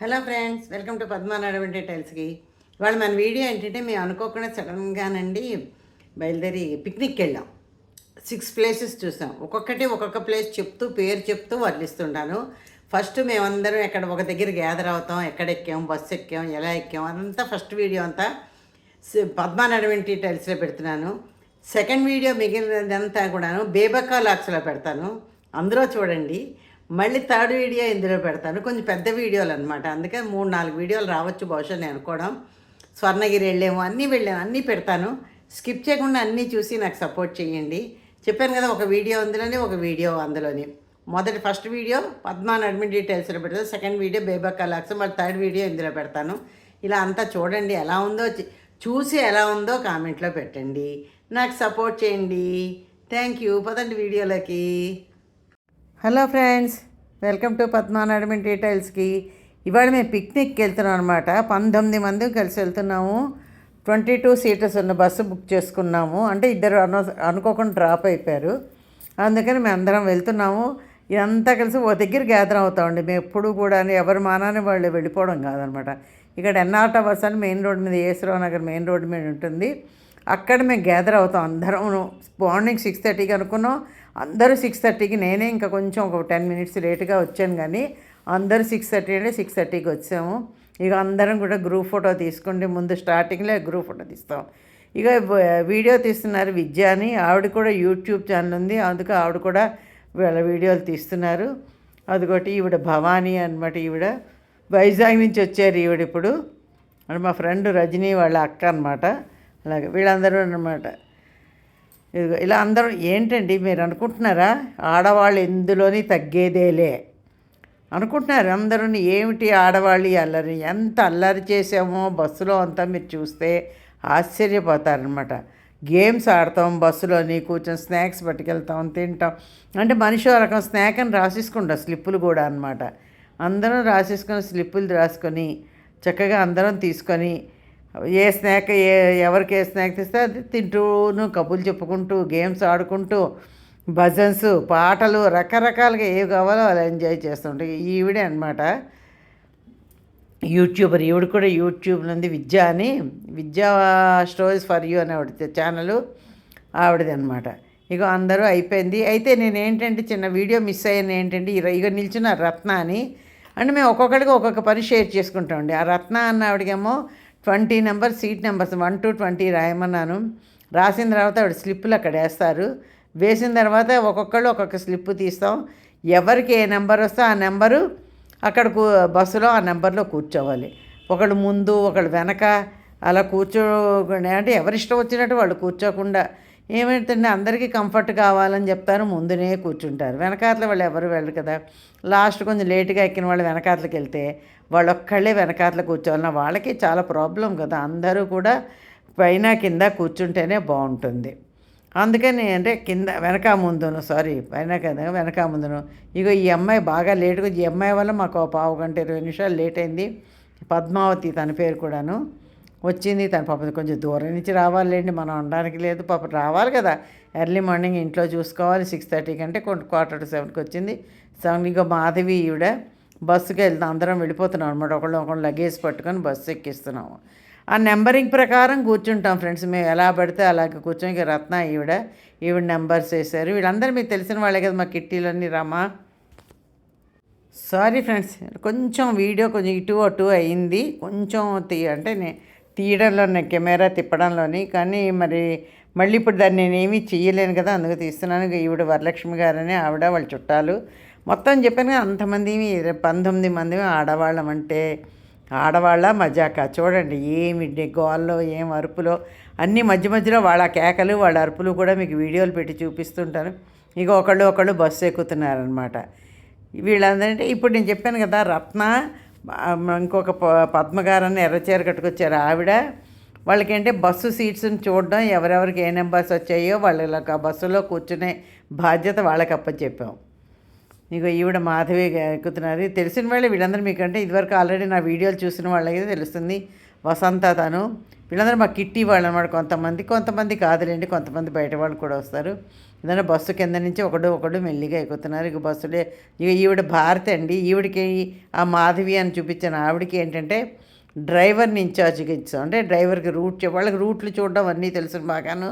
Hello friends welcome to Padmanarayana టైల్స్కి ఇవాళ మన video ఏంటంటే మేము అనుకోకుండా సడన్గానండి బయలుదేరి పిక్నిక్కి వెళ్ళాం. సిక్స్ ప్లేసెస్ చూసాం. ఒక్కొక్కటి ఒక్కొక్క ప్లేస్ చెప్తూ పేరు చెప్తూ వర్ణిస్తుంటాను. ఫస్ట్ మేమందరం ఎక్కడ ఒక దగ్గర గ్యాదర్ అవుతాం ఎక్కడ ఎక్కాం బస్సు ఎక్కాం ఎలా ఎక్కాం అదంతా ఫస్ట్ వీడియో అంతా పద్మానడవంటి టైల్స్లో పెడుతున్నాను. సెకండ్ వీడియో మిగిలినదంతా కూడాను బేబకా లాక్స్లో పెడతాను. అందరూ చూడండి. మళ్ళీ థర్డ్ వీడియో ఇందులో పెడతాను. కొంచెం పెద్ద వీడియోలు అనమాట అందుకే మూడు నాలుగు వీడియోలు రావచ్చు బహుశా నేను అనుకోవడం. స్వర్ణగిరి వెళ్ళాము అన్నీ వెళ్ళాము అన్నీ పెడతాను. స్కిప్ చేయకుండా అన్నీ చూసి నాకు సపోర్ట్ చేయండి. చెప్పాను కదా ఒక వీడియో అందులోనే ఒక వీడియో అందులోని. మొదటి ఫస్ట్ వీడియో పద్మాన్ అడ్మిన్ డీటెయిల్స్లో పెడతాను. సెకండ్ వీడియో బేబా కలాక్స్. మరి థర్డ్ వీడియో ఇందులో పెడతాను. ఇలా అంతా చూడండి ఎలా ఉందో చూసి ఎలా ఉందో కామెంట్లో పెట్టండి. నాకు సపోర్ట్ చేయండి. Thank you. పదండి వీడియోలోకి. హలో ఫ్రెండ్స్ వెల్కమ్ టు పద్మానాడమిన్ డీటెయిల్స్కి. ఇవాళ మేము పిక్నిక్కి వెళ్తున్నాం అనమాట పంతొమ్మిది మంది కలిసి వెళ్తున్నాము. ట్వంటీ టూ సీటర్స్ ఉన్న బస్సు బుక్ చేసుకున్నాము. అంటే ఇద్దరు అను అనుకోకుండా డ్రాప్ అయిపోయారు. అందుకని మేము అందరం వెళ్తున్నాము. ఇదంతా కలిసి ఓ దగ్గర గ్యాదర్ అవుతామండి. మేము ఎప్పుడు కూడా ఎవరు మానాన్ని వాళ్ళు వెళ్ళిపోవడం కాదనమాట ఇక్కడ ఎన్ఆర్టా బస్ అని మెయిన్ రోడ్ మీద ఏసరావు నగర్ మెయిన్ రోడ్ మీద ఉంటుంది. అక్కడ మేము గ్యాదర్ అవుతాం అందరం మార్నింగ్ సిక్స్ థర్టీకి అనుకున్నాం. అందరూ సిక్స్ థర్టీకి నేనే ఇంకా కొంచెం ఒక టెన్ మినిట్స్ లేట్గా వచ్చాను కానీ అందరూ సిక్స్ థర్టీ అంటే సిక్స్ థర్టీకి వచ్చాము. ఇక అందరం కూడా గ్రూప్ ఫోటో తీసుకుంటే ముందు స్టార్టింగ్లో గ్రూప్ ఫోటో తీస్తాం. ఇక వీడియో తీస్తున్నారు విద్య అని ఆవిడ కూడా యూట్యూబ్ ఛానల్ ఉంది అందుకు ఆవిడ కూడా వీళ్ళ వీడియోలు తీస్తున్నారు. అదిగోటి ఈవిడ భవానీ అనమాట ఈవిడ. వైజాగ్ నుంచి వచ్చారు ఈవిడ ఇప్పుడు. అంటే మా ఫ్రెండ్ రజనీ వాళ్ళ అక్క అనమాట అలాగే వీళ్ళందరూ అనమాట ఇలా అందరూ ఏంటండి మీరు అనుకుంటున్నారా? ఆడవాళ్ళు ఎందులోని తగ్గేదేలే. అనుకుంటున్నారు అందరూ ఏమిటి ఆడవాళ్ళు అల్లరి? ఎంత అల్లరి చేసామో బస్సులో అంతా మీరు చూస్తే ఆశ్చర్యపోతారనమాట గేమ్స్ ఆడతాం బస్సులోని కూర్చొని స్నాక్స్ పట్టుకెళ్తాం తింటాం. అంటే మనిషి రకం స్నాక్ అని రాసేసుకుంటాం స్లిప్పులు కూడా అనమాట అందరం రాసేసుకొని స్లిప్పులు రాసుకొని చక్కగా అందరం తీసుకొని ఏ స్నాక్ ఏ ఎవరికి ఏ స్నాక్ తెస్తే అది తింటూను కబుర్లు చెప్పుకుంటూ గేమ్స్ ఆడుకుంటూ భజన్స్ పాటలు రకరకాలుగా ఏవి కావాలో అలా ఎంజాయ్ చేస్తుంటాయి ఈవిడే అనమాట యూట్యూబర్ ఈవిడ కూడా యూట్యూబ్ నుండి విద్య అని విద్యా స్టోరీస్ ఫర్ యూ అని ఆవిడ ఛానల్ ఆవిడది అనమాట ఇక అందరూ అయిపోయింది. అయితే నేను ఏంటంటే చిన్న వీడియో మిస్ అయ్యాను ఏంటంటే ఇక నిల్చున్న రత్న అని. అంటే మేము ఒక్కొక్కడికి ఒక్కొక్క పని షేర్ చేసుకుంటామండి. ఆ రత్న అన్న ఆవిడకేమో twenty number seat numbers one two twenty రాయమన్నాను. రాసిన తర్వాత ఆవిడ స్లిప్పులు అక్కడ వేస్తారు. వేసిన తర్వాత ఒక్కొక్కళ్ళు ఒక్కొక్క స్లిప్ తీస్తాం. ఎవరికి ఏ నెంబర్ వస్తే ఆ నెంబరు అక్కడ కూ బస్సులో ఆ నెంబర్లో కూర్చోవాలి. ఒకళ్ళు ముందు ఒకళ్ళు వెనక అలా కూర్చోకుండా అంటే ఎవరిష్టం వచ్చినట్టు వాళ్ళు కూర్చోకుండా ఏమైతుందంటే అందరికీ కంఫర్ట్ కావాలని చెప్తారు ముందునే కూర్చుంటారు. వెనకాతల వాళ్ళు ఎవరు వెళ్ళరు కదా. లాస్ట్ కొంచెం లేటుగా ఎక్కిన వాళ్ళు వెనకాతలకి వెళ్తే వాళ్ళొక్కళ్ళే వెనకాతల కూర్చోవాలన్నా వాళ్ళకి చాలా ప్రాబ్లం కదా. అందరూ కూడా పైన కింద కూర్చుంటేనే బాగుంటుంది. అందుకని అంటే కింద వెనక ముందును సారీ పైన కింద వెనక ముందును. ఇగో ఈ అమ్మాయి బాగా లేటుగా ఈ అమ్మాయి వల్ల మాకు ఒక పావు గంట ఇరవై నిమిషాలు లేట్ అయింది. పద్మావతి తన పేరు కూడాను వచ్చింది. తన పాప కొంచెం దూరం నుంచి రావాలండి మనం అనడానికి లేదు. పాప రావాలి కదా. ఎర్లీ మార్నింగ్ ఇంట్లో చూసుకోవాలి. సిక్స్ థర్టీ కంటే క్వార్టర్ టు సెవెన్కి వచ్చింది. సెవెన్ ఇంకో మాధవి ఈవిడ బస్సుకి వెళ్తాం అందరం వెళ్ళిపోతున్నాం అనమాట ఒకళ్ళు ఒకళ్ళు లగేజ్ పట్టుకొని బస్సు ఎక్కిస్తున్నాము. ఆ నెంబరింగ్ ప్రకారం కూర్చుంటాం ఫ్రెండ్స్ మేము ఎలా పడితే అలాగే కూర్చొని ఇక రత్న ఈవిడ ఈవిడ నెంబర్స్ వేశారు. వీళ్ళందరూ మీకు తెలిసిన వాళ్ళే కదా మా కిట్టీలన్నీ రామా. సారీ ఫ్రెండ్స్ కొంచెం వీడియో కొంచెం ఇటు అటు అయింది. కొంచెం తీ అంటే నే తీయడంలోనే కెమెరా తిప్పడంలోని. కానీ మరి మళ్ళీ ఇప్పుడు దాన్ని నేనేమీ చేయలేను కదా అందుకు తీస్తున్నాను. ఈవిడ వరలక్ష్మి గారని ఆవిడ వాళ్ళ చుట్టాలు. మొత్తం చెప్పాను అంతమంది పంతొమ్మిది మంది ఆడవాళ్ళం అంటే ఆడవాళ్ళ మజాక. చూడండి ఏమి గోల్లో ఏం అరుపులో అన్ని మధ్య మధ్యలో వాళ్ళ కేకలు వాళ్ళ అరుపులు కూడా మీకు వీడియోలు పెట్టి చూపిస్తుంటాను. ఇక ఒకళ్ళు ఒకళ్ళు బస్సు ఎక్కుతున్నారనమాట వీళ్ళందరంటే ఇప్పుడు నేను చెప్పాను కదా రత్న ఇంకొక ప- పద్మగారని ఎర్రచీర కట్టుకొచ్చారు ఆవిడ. వాళ్ళకేంటే బస్సు సీట్స్ని చూడడం ఎవరెవరికి ఏ నెంబర్స్ వచ్చాయో వాళ్ళకి ఆ బస్సులో కూర్చునే బాధ్యత వాళ్ళకి అప్పచెప్పాం నీకు ఈవిడ మాధవి ఎక్కుతున్నారు. తెలిసిన వాళ్ళే వీళ్ళందరూ మీకంటే ఇదివరకు ఆల్రెడీ నా వీడియోలు చూసిన వాళ్ళకి తెలుస్తుంది. వసంత తను. వీళ్ళందరూ మా కిట్టి వాళ్ళు అనమాట కొంతమంది. కొంతమంది కాదులేండి కొంతమంది బయట వాళ్ళు కూడా వస్తారు. ఏదైనా బస్సు కింద నుంచి ఒకడు ఒకడు మెల్లిగా ఎక్కుతున్నారు. ఇక బస్సులే ఇక ఈవిడ భారతి అండి. ఈవిడికి ఆ మాధవి అని చూపించాను ఆవిడకి ఏంటంటే డ్రైవర్ని ఇన్ఛార్జ్గా ఇచ్చాం. అంటే డ్రైవర్కి రూట్ వాళ్ళకి రూట్లు చూడడం అన్నీ తెలుసు బాగాను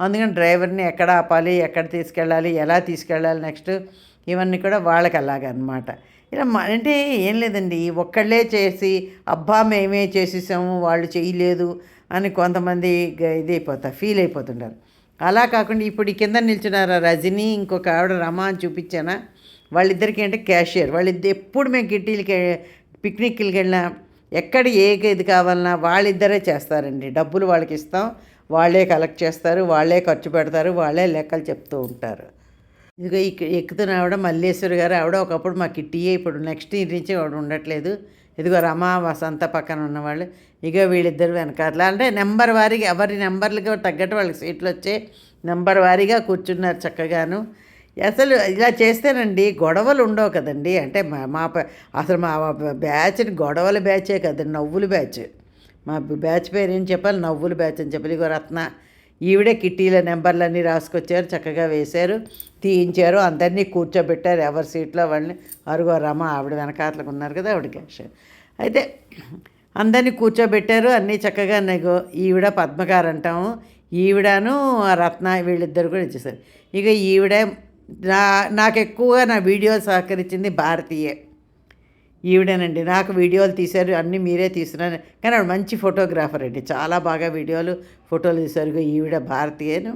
అందుకని డ్రైవర్ని ఎక్కడ ఆపాలి ఎక్కడ తీసుకెళ్ళాలి ఎలా తీసుకెళ్ళాలి నెక్స్ట్ ఇవన్నీ కూడా వాళ్ళకి అలాగనమాట ఇలా అంటే ఏం లేదండి ఒక్కళ్ళే చేసి అబ్బా మేమే చేసేసాము వాళ్ళు చేయలేదు అని కొంతమంది ఇదైపోతా ఇది అయిపోతారు ఫీల్ అయిపోతుంటారు. అలా కాకుండా ఇప్పుడు ఈ కింద నిల్చున్నారా రజని ఇంకొక ఆవిడ రమ అని చూపించానా? వాళ్ళిద్దరికి అంటే క్యాషియర్ వాళ్ళిద్దరు ఎప్పుడు మేము కిట్టీలకి పిక్నిక్కి వెళ్ళినా ఎక్కడ ఏ ఇది కావాలన్నా వాళ్ళిద్దరే చేస్తారండి. డబ్బులు వాళ్ళకి ఇస్తాం వాళ్ళే కలెక్ట్ చేస్తారు వాళ్ళే ఖర్చు పెడతారు వాళ్ళే లెక్కలు చెప్తూ ఉంటారు. ఇదిగో ఇక ఎక్కుతున్న ఆవిడ మల్లేశ్వరి గారు ఆవిడ ఒకప్పుడు మాకు కిట్టీయే ఇప్పుడు నెక్స్ట్ ఇంటి నుంచి ఆవిడ ఉండట్లేదు. ఇదిగో రమా వసంత పక్కన ఉన్నవాళ్ళు. ఇక వీళ్ళిద్దరు వెనకాల అంటే నెంబర్ వారీగా ఎవరి నెంబర్లకి తగ్గట్టు వాళ్ళకి సీట్లు వచ్చే నెంబర్ వారీగా కూర్చున్నారు చక్కగాను. అసలు ఇలా చేస్తేనండి గొడవలు ఉండవు కదండి. అంటే మా మా అసలు మా బ్యాచ్ గొడవల బ్యాచే కదండి నవ్వుల బ్యాచ్. మా బ్యాచ్ పేరు ఏం చెప్పాలి? నవ్వుల బ్యాచ్ అని చెప్పాలి. ఇగో రత్న ఈవిడే కిట్టీల నెంబర్లన్నీ రాసుకొచ్చారు చక్కగా వేశారు తీయించారు అందరినీ కూర్చోబెట్టారు. ఎవరి సీట్లో వాళ్ళని అరుగో రమ ఆవిడ వెనకాతలకు ఉన్నారు కదా ఆవిడ క్యాష్ అయితే అందరినీ కూర్చోబెట్టారు అన్నీ చక్కగా నాకు ఈవిడ పద్మకారు అంటాము ఈవిడను ఆ రత్న వీళ్ళిద్దరు కూడా ఇచ్చేసారు ఇక ఈవిడ నా నాకు ఎక్కువగా నా వీడియో సహకరించింది భారతీయే. ఈవిడేనండి. నాకు వీడియోలు తీశారు అన్నీ మీరే తీసినారు కానీ ఆవిడ మంచి ఫోటోగ్రాఫర్ అండి. చాలా బాగా వీడియోలు ఫోటోలు తీశారు. ఇగో ఈవిడ భారతీయను.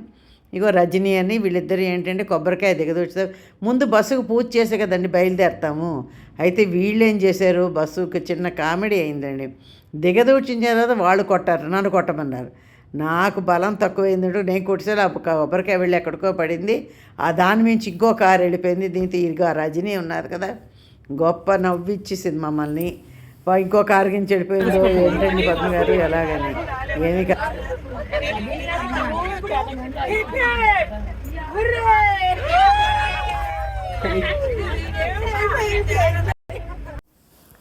ఇగో రజనీ అని వీళ్ళిద్దరు ఏంటంటే కొబ్బరికాయ దిగదొచ్చారు ముందు బస్సుకు పూజ చేసే కదండి బయలుదేరతాము. అయితే వీళ్ళు ఏం చేశారు? బస్సుకు చిన్న కామెడీ అయిందండి. దిగదూడ్చిన తర్వాత వాళ్ళు కొట్టారు నన్ను కొట్టమన్నారు. నాకు బలం తక్కువైందంటూ నేను కొట్టేసారు ఆ కొబ్బరికాయ వెళ్ళి ఎక్కడికో పడింది. ఆ దాని మించి ఇంకో కారు వెళ్ళిపోయింది. దీంతో ఇదిగో రజనీ ఉన్నారు కదా. గొప్ప నవ్విచ్చేసింది మమ్మల్ని. ఇంకో కారు చెడిపోయిందో ఏంటండి పద్మ గారు? ఎలాగని? ఏమి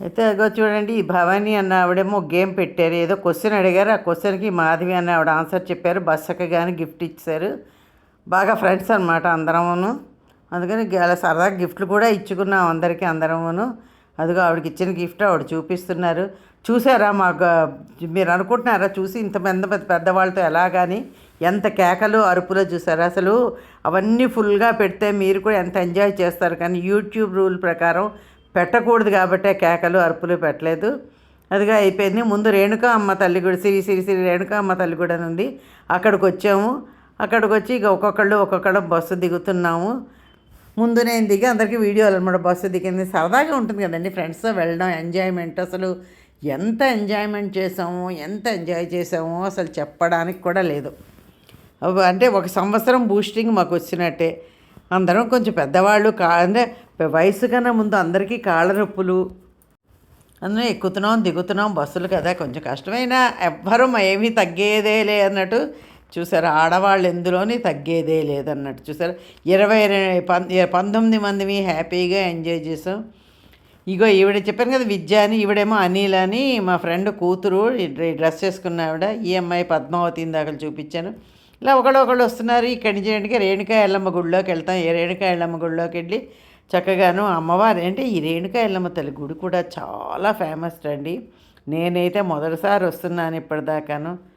అయితే అదిగో చూడండి ఈ భవానీ అన్న ఆవిడేమో గేమ్ పెట్టారు. ఏదో క్వశ్చన్ అడిగారు. ఆ క్వశ్చన్కి మాధవి అన్న ఆవిడ ఆన్సర్ చెప్పారు. బస్సకి కానీ గిఫ్ట్ ఇచ్చారు. బాగా ఫ్రెండ్స్ అనమాట అందరమును. అందుకని అలా సరదాగా గిఫ్ట్లు కూడా ఇచ్చుకున్నాం అందరికీ అందరమును. అదిగో ఆవిడకి ఇచ్చిన గిఫ్ట్ ఆవిడ చూపిస్తున్నారు. చూసారా మాకు మీరు అనుకుంటున్నారా? చూసి ఇంత పెద్ద పెద్ద పెద్దవాళ్ళతో ఎలా కానీ ఎంత కేకలు అరుపులో చూసారా? అసలు అవన్నీ ఫుల్గా పెడితే మీరు కూడా ఎంత ఎంజాయ్ చేస్తారు? కానీ యూట్యూబ్ రూల్ ప్రకారం పెట్టకూడదు కాబట్టే కేకలు అరుపులు పెట్టలేదు. అదిగా అయిపోయింది. ముందు రేణుక అమ్మ తల్లి శ్రీ సిరి సిరి సిరి అమ్మ తల్లి గుడి అని ఉంది అక్కడికి వచ్చాము అక్కడికి వచ్చి ఇక ఒక్కొక్కళ్ళు ఒక్కొక్కళ్ళు బస్సు దిగుతున్నాము. ముందు నేను దిగి అందరికీ వీడియోలు అనమాట బస్సు దిగింది. సరదాగా ఉంటుంది కదండి ఫ్రెండ్స్తో వెళ్ళడం ఎంజాయ్మెంట్. అసలు ఎంత ఎంజాయ్మెంట్ చేసాము ఎంత ఎంజాయ్ చేసామో అసలు చెప్పడానికి కూడా లేదు. అంటే ఒక సంవత్సరం బూస్టింగ్ మాకు వచ్చినట్టే. అందరం కొంచెం పెద్దవాళ్ళు కా అంటే వయసు కన్నా ముందు అందరికీ కాళ్ళ నొప్పులు. అందులో ఎక్కుతున్నాం దిగుతున్నాం బస్సులు కదా కొంచెం కష్టమైనా ఎవ్వరూ ఏమీ తగ్గేదే లే అన్నట్టు చూసారు ఆడవాళ్ళు ఎందులోని తగ్గేదే లేదన్నట్టు. చూసారు ఇరవై పం- పంతొమ్మిది మందిని హ్యాపీగా ఎంజాయ్ చేసాం. ఇగో ఈవిడ చెప్పాను కదా విద్య అని ఈవిడేమో అనిల్ అని మా ఫ్రెండ్ కూతురు డ్రెస్ చేసుకున్న ఆవిడ ఈ అమ్మాయి పద్మావతి ఇందాకలు చూపించాను. ఇలా ఒకళ్ళు ఒకళ్ళు వస్తున్నారు ఇక్కడి నుంచి ఏంటంటే రేణుకా ఎల్లమ్మ గుడిలోకి వెళ్తాం. ఏ రేణుకా ఎల్లమ్మ గుడిలోకి వెళ్ళి చక్కగాను అమ్మవారు అంటే ఈ రేణుకా ఎల్లమ్మ తల్లి గుడి కూడా చాలా ఫేమస్ అండి నేనైతే మొదటిసారి వస్తున్నాను ఇప్పటిదాకాను.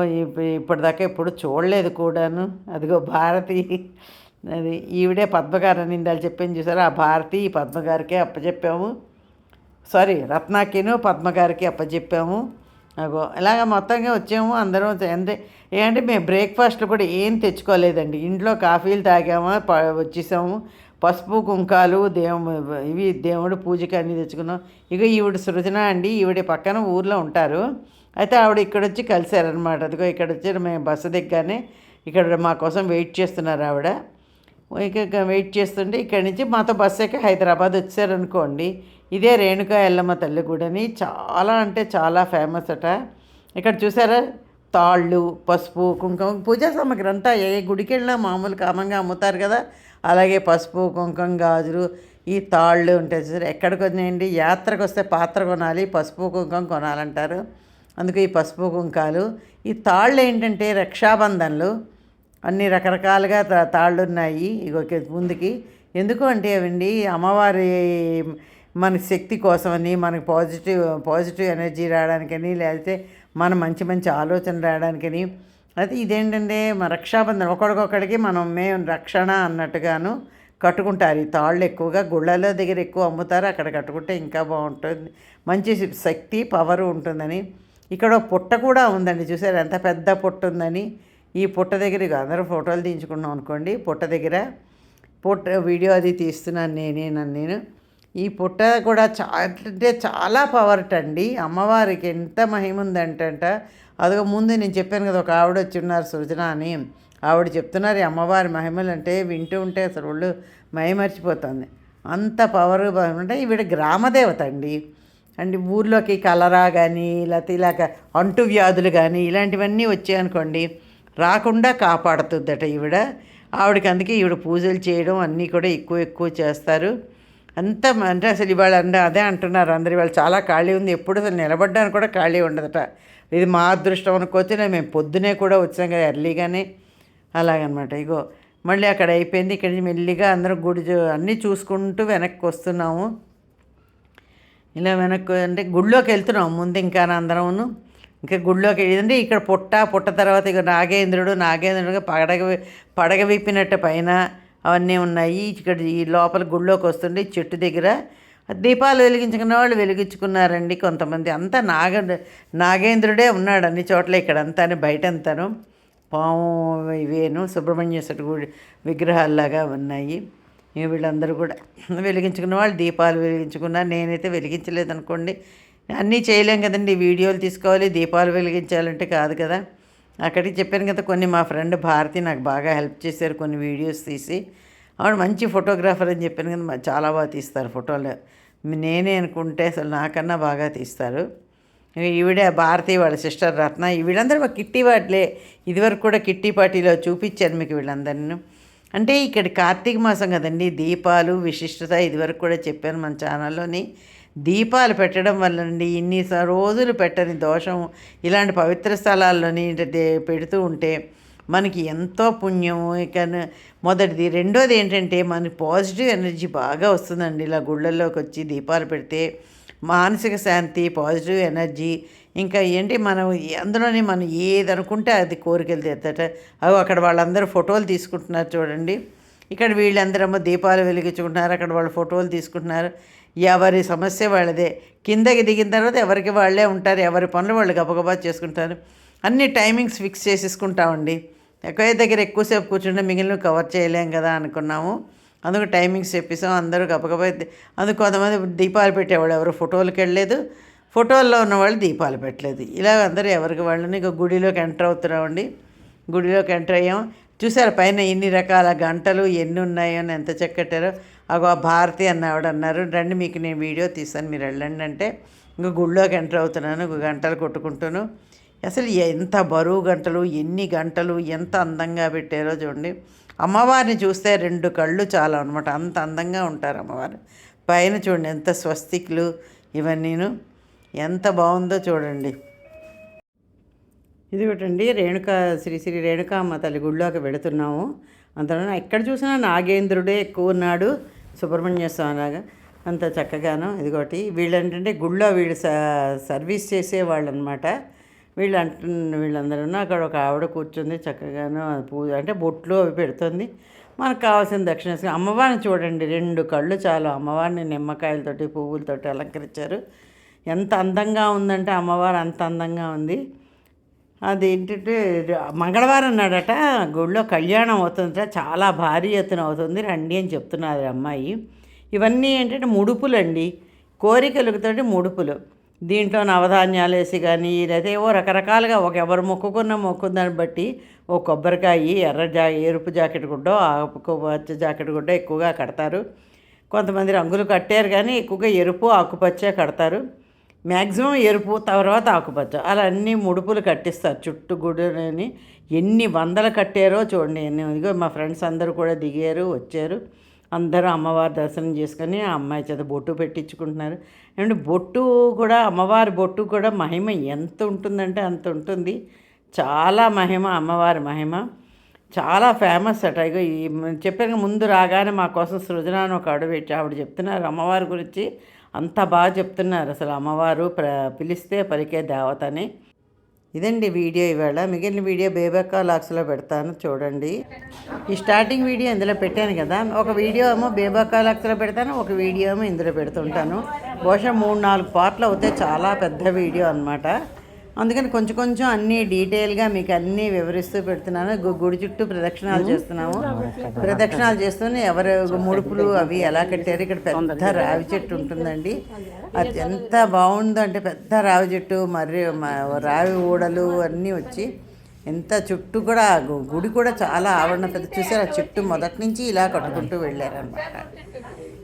ఇప్పటిదాకా ఎప్పుడు చూడలేదు కూడాను. అదిగో భారతి. అది ఈవిడే పద్మగారు అని ఇందాలు చెప్పింది చూసారు? ఆ భారతి ఈ పద్మగారికే అప్పచెప్పాము సారీ రత్నాకిను పద్మగారికి అప్పచెప్పాము అగో ఇలాగ మొత్తంగా వచ్చాము అందరం. అంటే ఏంటంటే మేము బ్రేక్ఫాస్ట్లు కూడా ఏం తెచ్చుకోలేదండి. ఇంట్లో కాఫీలు తాగామా వచ్చేసాము. పసుపు కుంకాలు దేవు ఇవి దేవుడు పూజకి అన్నీ తెచ్చుకున్నాం. ఇక ఈవిడ సృజన అండి. ఈవిడ పక్కన ఊర్లో ఉంటారు. అయితే ఆవిడ ఇక్కడ వచ్చి కలిశారనమాట అదిగో ఇక్కడ వచ్చి మేము బస్సు దిగ్గానే ఇక్కడ మా కోసం వెయిట్ చేస్తున్నారు ఆవిడ. ఇక వెయిట్ చేస్తుంటే ఇక్కడి నుంచి మాతో బస్సు ఎక్కి హైదరాబాద్ వచ్చారనుకోండి. ఇదే రేణుకా ఎల్లమ్మ తల్లి గుడని చాలా అంటే చాలా ఫేమస్ అట. ఇక్కడ చూసారా? తాళ్ళు పసుపు కుంకుమ పూజా సామాగ్రి అంతా ఏ గుడికి వెళ్ళినా మామూలు కామంగా అమ్ముతారు కదా. అలాగే పసుపు కుంకుమ గాజులు ఈ తాళ్ళు ఉంటాయి చూసారు? ఎక్కడికి వచ్చినాయండి యాత్రకు వస్తే పాత్ర కొనాలి పసుపు కుంకుమ కొనాలంటారు. అందుకే ఈ పసుపు కుంకాలు ఈ తాళ్ళు ఏంటంటే రక్షాబంధన్లు. అన్ని రకరకాలుగా తా- తాళ్ళు ఉన్నాయి ఇక ముందుకి. ఎందుకు అంటే అవండి అమ్మవారి మన శక్తి కోసమని మనకి పాజిటివ్ పాజిటివ్ ఎనర్జీ రావడానికని లేకపోతే మన మంచి మంచి ఆలోచన రావడానికని. అయితే ఇదేంటంటే మన రక్షాబంధనం ఒకడికొకడికి మనం మేము రక్షణ అన్నట్టుగాను కట్టుకుంటారు. ఈ తాళ్ళు ఎక్కువగా గుళ్ళల దగ్గర ఎక్కువ అమ్ముతారు అక్కడ కట్టుకుంటే ఇంకా బాగుంటుంది. మంచి శక్తి పవర్ ఉంటుందని. ఇక్కడ పుట్ట కూడా ఉందండి. చూసారు? ఎంత పెద్ద పుట్ట ఉందని. ఈ పుట్ట దగ్గర అందరూ ఫోటోలు తీయించుకున్నాం అనుకోండి. పుట్ట దగ్గర పుట్ట వీడియో అది తీస్తున్నాను నేనే నన్ను నేను. ఈ పుట్ట కూడా చా అంటే చాలా పవర్ అండి. అమ్మవారికి ఎంత మహిమ ఉందంటంట. అదిగో ముందు నేను చెప్పాను కదా ఒక ఆవిడ వచ్చి ఉన్నారు సృజన అని. ఆవిడ చెప్తున్నారు ఈ అమ్మవారి మహిమలు అంటే వింటూ ఉంటే అసలు ఒళ్ళు మయమర్చిపోతుంది అంత పవర్ అంటే ఈవిడ గ్రామదేవత అండి. అండ్ ఊర్లోకి కలరా కానీ లేకపోతే ఇలాగ అంటువ్యాధులు కానీ ఇలాంటివన్నీ వచ్చాయనుకోండి రాకుండా కాపాడుతుందట ఈవిడ. ఆవిడకి అందుకే ఈవిడ పూజలు చేయడం అన్నీ కూడా ఎక్కువ ఎక్కువ చేస్తారు. అంత అంటే అసలు ఇవాళ అంటే అదే అంటున్నారు అందరు ఇవాళ చాలా ఖాళీ ఉంది. ఎప్పుడు అసలు నిలబడ్డానికి కూడా ఖాళీ ఉండదట. ఇది మా అదృష్టం అనుకోవచ్చు మేము పొద్దునే కూడా వచ్చాం కదా ఎర్లీగానే. అలాగనమాట. ఇగో మళ్ళీ అక్కడ అయిపోయింది. ఇక్కడి నుంచి మెల్లిగా అందరం గుడి అన్నీ చూసుకుంటూ వెనక్కి వస్తున్నాము. ఇలా వెనక్కి అంటే గుడిలోకి వెళ్తున్నాం ముందు ఇంకా అందరమును ఇంకా గుడిలోకి ఏంటంటే ఇక్కడ పుట్ట పుట్ట తర్వాత ఇక నాగేంద్రుడు నాగేంద్రుడు పడగ పడగ విప్పినట్టు పైన అవన్నీ ఉన్నాయి. ఇక్కడ ఈ లోపల గుడిలోకి వస్తుండే చెట్టు దగ్గర దీపాలు వెలిగించుకున్న వాళ్ళు వెలిగించుకున్నారండి కొంతమంది. అంతా నాగ నాగేంద్రుడే ఉన్నాడు అన్ని చోట్ల ఇక్కడ అంతా బయట అంతాను పాము ఇవేను సుబ్రహ్మణ్యేశ్వరి గుడి విగ్రహాల్లాగా ఉన్నాయి. వీళ్ళందరూ కూడా వెలిగించుకున్న వాళ్ళు దీపాలు వెలిగించుకున్నారు నేనైతే వెలిగించలేదు అనుకోండి అన్నీ చేయలేం కదండి. వీడియోలు తీసుకోవాలి దీపాలు వెలిగించాలంటే కాదు కదా. అక్కడికి చెప్పాను కదా కొన్ని మా ఫ్రెండ్ భారతి నాకు బాగా హెల్ప్ చేశారు కొన్ని వీడియోస్ తీసి. ఆవిడ మంచి ఫోటోగ్రాఫర్ అని చెప్పాను కదా చాలా బాగా తీస్తారు ఫోటోలు. నేనే అనుకుంటే అసలు నాకన్నా బాగా తీస్తారు. ఈవిడే భారతి వాళ్ళ సిస్టర్ రత్న వీళ్ళందరూ మా కిట్టి వాటిలే ఇదివరకు కూడా కిట్టి పార్టీలో చూపించాను మీకు వీళ్ళందరినీ. అంటే ఇక్కడ కార్తీక మాసం కదండి దీపాలు విశిష్టత ఇదివరకు కూడా చెప్పాను మన ఛానల్లోని. దీపాలు పెట్టడం వల్లండి ఇన్ని రోజులు పెట్టని దోషం ఇలాంటి పవిత్ర స్థలాల్లోని పెడుతూ ఉంటే మనకి ఎంతో పుణ్యము. ఇక మొదటిది. రెండోది ఏంటంటే మనకి పాజిటివ్ ఎనర్జీ బాగా వస్తుందండి. ఇలా గుళ్ళల్లోకి వచ్చి దీపాలు పెడితే మానసిక శాంతి పాజిటివ్ ఎనర్జీ ఇంకా ఏంటి మనం అందులోనే మనం ఏది అనుకుంటే అది కోరికలు తీర్తట అవి అక్కడ వాళ్ళందరూ ఫోటోలు తీసుకుంటున్నారు చూడండి. ఇక్కడ వీళ్ళందరము దీపాలు వెలిగించుకుంటున్నారు. అక్కడ వాళ్ళు ఫోటోలు తీసుకుంటున్నారు. ఎవరి సమస్య వాళ్ళదే. కిందకి దిగిన తర్వాత ఎవరికి వాళ్ళే ఉంటారు. ఎవరి పనులు వాళ్ళు గబగబా చేసుకుంటారు. అన్ని టైమింగ్స్ ఫిక్స్ చేసేసుకుంటామండి. ఒకే దగ్గర ఎక్కువసేపు కూర్చుంటే మిగిలిన కవర్ చేయలేం కదా అనుకున్నాము. అందుకు టైమింగ్స్ చెప్పేసాం అందరూ గబగబా అందుకు కొంతమంది దీపాలు పెట్టేవాళ్ళు ఎవరు ఫోటోలకు వెళ్ళలేదు. ఫోటోల్లో ఉన్న వాళ్ళు దీపాలు పెట్టలేదు. ఇలా అందరూ ఎవరికి వాళ్ళని ఇక గుడిలోకి ఎంటర్ అవుతున్నామండి. గుడిలోకి ఎంటర్ అయ్యాం. చూసారు పైన ఎన్ని రకాల గంటలు ఎన్ని ఉన్నాయో అని ఎంత చెక్కట్టారో అగో ఆ భారతి అన్న ఆవిడ అన్నారు రండి మీకు నేను వీడియో తీస్తాను మీరు వెళ్ళండి అంటే ఇంక గుడిలోకి ఎంటర్ అవుతున్నాను ఇంక గంటలు కొట్టుకుంటాను. అసలు ఎంత బరువు గంటలు ఎన్ని గంటలు ఎంత అందంగా పెట్టారో చూడండి. అమ్మవారిని చూస్తే రెండు కళ్ళు చాలా అనమాట అంత అందంగా ఉంటారు అమ్మవారు. పైన చూడండి ఎంత స్వస్తికులు ఇవన్నీను. ఎంత బాగుందో చూడండి. ఇది ఒకటండి రేణుకా శ్రీ శ్రీ రేణుకామ్మ తల్లి గుడిలోకి వెళుతున్నాము. అంతలో ఎక్కడ చూసినా నాగేంద్రుడే ఎక్కువ ఉన్నాడు. సుబ్రహ్మణ్య స్వామి అంత చక్కగాను. ఇదిగోటి వీళ్ళు ఏంటంటే గుళ్ళో వీళ్ళు స- సర్వీస్ చేసేవాళ్ళు అనమాట వీళ్ళు అంటున్న వీళ్ళందరూ అక్కడ ఒక ఆవిడ కూర్చుంది చక్కగాను పూజ అంటే బొట్లు అవి పెడుతుంది. మనకు కావాల్సిన దక్షిణ అమ్మవారిని చూడండి. రెండు కళ్ళు చాలు. అమ్మవారిని నిమ్మకాయలతోటి పువ్వులతోటి అలంకరించారు. ఎంత అందంగా ఉందంటే అమ్మవారు అంత అందంగా ఉంది. అదేంటంటే మంగళవారం నాడట గుళ్ళో కళ్యాణం అవుతుందట. చాలా భారీ ఎత్తున అవుతుంది. రండి అని చెప్తున్నారు అమ్మాయి. ఇవన్నీ ఏంటంటే ముడుపులండి. కోరికలతోటి ముడుపులు. దీంట్లో నవధాన్యాలు వేసి కానీ లేదా ఏవో రకరకాలుగా ఒక ఎవరు మొక్కుకున్న మొక్కున్న దాన్ని బట్టి ఓ కొబ్బరికాయ ఎర్ర జా ఎరుపు జాకెట్ గుడ్డో ఆకుపచ్చ జాకెట్ గుడ్డో ఎక్కువగా కడతారు. కొంతమంది రంగులు కట్టారు కానీ ఎక్కువగా ఎరుపు ఆకుపచ్చ కడతారు. మ్యాక్సిమం ఎరుపు తర్వాత ఆకుపచ్చ. అలా అన్ని ముడుపులు కట్టిస్తారు. చుట్టూ గుడిని ఎన్ని వందలు కట్టారో చూడండి. ఎన్ని ఇదిగో మా ఫ్రెండ్స్ అందరూ కూడా దిగారు వచ్చారు. అందరూ అమ్మవారి దర్శనం చేసుకొని ఆ అమ్మాయి చేత బొట్టు పెట్టించుకుంటున్నారు. ఏమంటే బొట్టు కూడా అమ్మవారి బొట్టు కూడా మహిమ ఎంత ఉంటుందంటే అంత ఉంటుంది. చాలా మహిమ అమ్మవారి మహిమ. చాలా ఫేమస్ అట. ఈ చెప్పాను ముందు రాగానే మా కోసం సృజన అని ఒక ఆవిడ పెట్టి ఆవిడ చెప్తున్నారు. అమ్మవారి గురించి అంత బాగా చెప్తున్నారు. అసలు అమ్మవారు ప్ర పిలిస్తే పలికే దేవతని. ఇదండి వీడియో ఇవాళ. మిగిలిన వీడియో బేబక్కా లాక్స్లో పెడతాను చూడండి. ఈ స్టార్టింగ్ వీడియో ఇందులో పెట్టాను కదా. ఒక వీడియో ఏమో బేబక్కా లాక్స్లో పెడతాను ఒక వీడియో ఏమో ఇందులో పెడుతుంటాను. బహుశా మూడు నాలుగు పార్ట్లు అవుతాయి చాలా పెద్ద వీడియో అన్నమాట. అందుకని కొంచెం కొంచెం అన్నీ డీటెయిల్గా మీకు అన్నీ వివరిస్తూ పెడుతున్నాను. గు- గుడి చుట్టూ ప్రదక్షిణాలు చేస్తున్నాము. ప్రదక్షిణాలు చేస్తూనే ఎవరు ముడుపులు అవి ఎలా కట్టారు? ఇక్కడ పెద్ద రావి చెట్టు ఉంటుందండి. అది ఎంత బాగుందో అంటే పెద్ద రావి చెట్టు మరి రావి ఊడలు అన్నీ వచ్చి ఎంత చుట్టూ కూడా గు- గుడి కూడా చాలా ఆవరణ పెద్ద. చూసారు? ఆ చెట్టు మొదటి నుంచి ఇలా కట్టుకుంటూ వెళ్ళారనమాట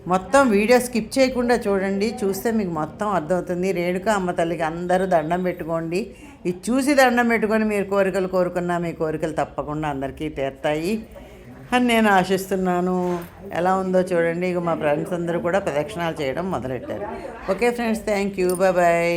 మొత్తం వీడియో స్కిప్ చేయకుండా చూడండి. చూస్తే మీకు మొత్తం అర్థమవుతుంది. రేణుకా అమ్మ తల్లికి అందరూ దండం పెట్టుకోండి. ఇది చూసి దండం పెట్టుకొని మీరు కోరికలు కోరుకున్నా మీ కోరికలు తప్పకుండా అందరికీ తీరుతాయి. అని నేను ఆశిస్తున్నాను. ఎలా ఉందో చూడండి. ఇక మా ఫ్రెండ్స్ అందరూ కూడా ప్రదక్షిణాలు చేయడం మొదలెట్టారు. Okay friends thank you bye